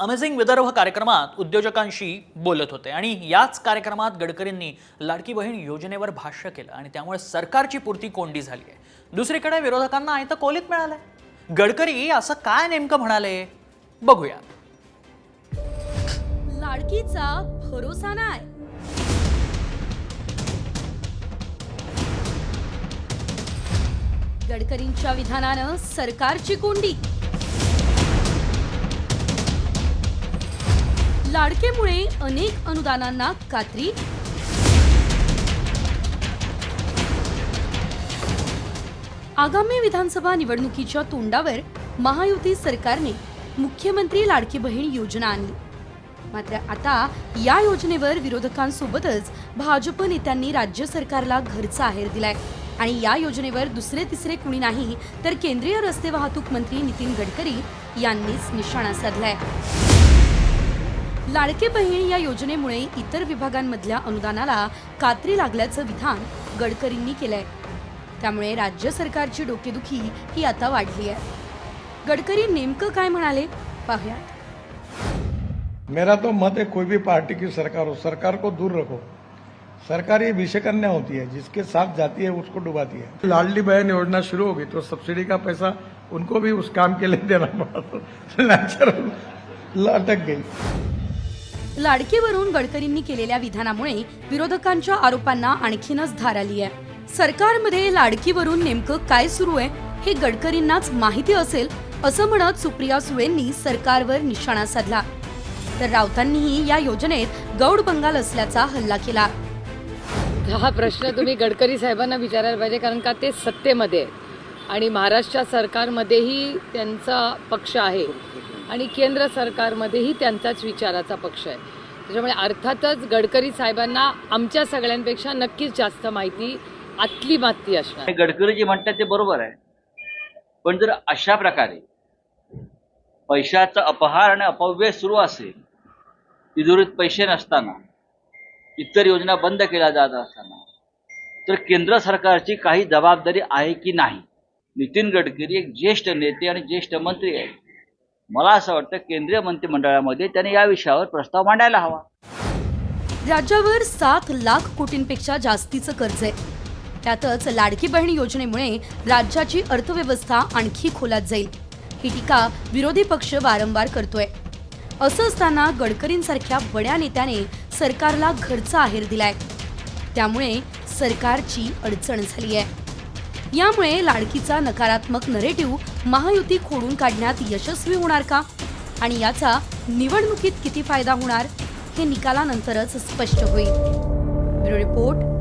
Amazing Vidarbha कार्यक्रमात उद्योजकांशी बोलत होते. आणि याच कार्यक्रमात गडकरींनी लाडकी बहीण योजनेवर भाष्य केलं आणि त्यामुळे सरकारची पुरती कोंडी झाली आहे. दुसरीकडे विरोधकांना आयतं कोलीत मिळालंय. गडकरी असं काय नेमकं म्हणाले? बघूया. लाडकीचा भरोसा नाही. गडकरींच्या विधानानं सरकारची कोंडी. लाडकेमुळे अनेक अनुदानांना कात्री आगामी विधानसभा निवडणुकीच्या तोंडावर महायुती सरकारने मुख्यमंत्री लाडकी बहीण योजना आणली. मात्र आता या योजनेवर विरोधकांसोबतच भाजप नेत्यांनी राज्य सरकारला घरचा आहेर दिलाय. आणि या योजनेवर दुसरे तिसरे कुणी नाही तर केंद्रीय रस्ते वाहतूक मंत्री नितीन गडकरी यांनीच निशाणा साधलाय. लाडके बहीण या योजनेमुळे इतर विभागांमधल्या अनुदानाला कात्री लागल्याचं विधान गडकरींनी केलंय. त्यामुळे राज्य सरकारची डोकेदुखी ही आता वाढली आहे. गडकरी नेमकं काय म्हणाले? पाहुयात. मेरा तो मत है कोई भी पार्टी की सरकार हो सरकार को दूर रखो। सरकार ये विषकन्या होती है जिसके साथ जाती है उसको डुबाती है। लाडली बहन योजना शुरू होगी तो सब्सिडी का पैसा उनको भी उस काम के लिए देना पड़ा तो नेचुरल अटक गई। लाडकीवरून गडकरींनी केलेल्या विधानामुळे विरोधकांच्या आरोपांना आणखीनच धार आली आहे. सरकारमध्ये लाडकीवरून नेमकं काय सुरू आहे हे गडकरींनाच माहिती असेल असं म्हणत सुप्रिया सुळेंनी सरकारवर निशाणा साधला. तर राऊतांनीही या योजनेत गौड बंगाल असल्याचा हल्ला केला. हा प्रश्न तुम्ही गडकरी साहेबांना विचारायला पाहिजे कारण का ते सत्तेमध्ये आणि महाराष्ट्र सरकारमध्येही त्यांचा पक्ष आहे. आणि केंद्र सरकारमध्येही त्यांचाच विचाराचा पक्ष आहे. त्याच्यामुळे अर्थातच गडकरी साहेबांना आमच्या सगळ्यांपेक्षा नक्कीच जास्त माहिती आतली माती असणार. हे गडकरी जे म्हणतात ते बरोबर आहे. पण जर अशा प्रकारे पैशाचा अपहार आणि अपव्यय सुरू असेल तिजोरीत पैसे नसताना इतर योजना बंद केल्या जात असताना तर केंद्र सरकारची काही जबाबदारी आहे की नाही? नितीन गडकरी एक ज्येष्ठ नेते आणि ज्येष्ठ मंत्री आहेत. मला असं वाटतं केंद्रीय मंत्रिमंडळामध्ये त्यांनी या विषयावर प्रस्ताव मांडायला हवा. राज्यावर सात लाख कोटींपेक्षा जास्तीचं कर्ज आहे. त्यातच लाडकी बहीण योजनेमुळे राज्याची अर्थव्यवस्था आणखी खोलात जाईल. ही टीका विरोधी पक्ष वारंवार करतोय. असं असताना गडकरींसारख्या बड्या नेत्याने सरकारला घरचा आहेर दिलाय. त्यामुळे सरकारची अडचण झाली आहे यामुळे लाडकीचा नकारात्मक नरेटिव्ह महायुती खोडून काढण्यात यशस्वी होणार का? आणि याचा निवडणुकीत किती फायदा होणार? हे निकालानंतरच स्पष्ट होईल. Bureau report.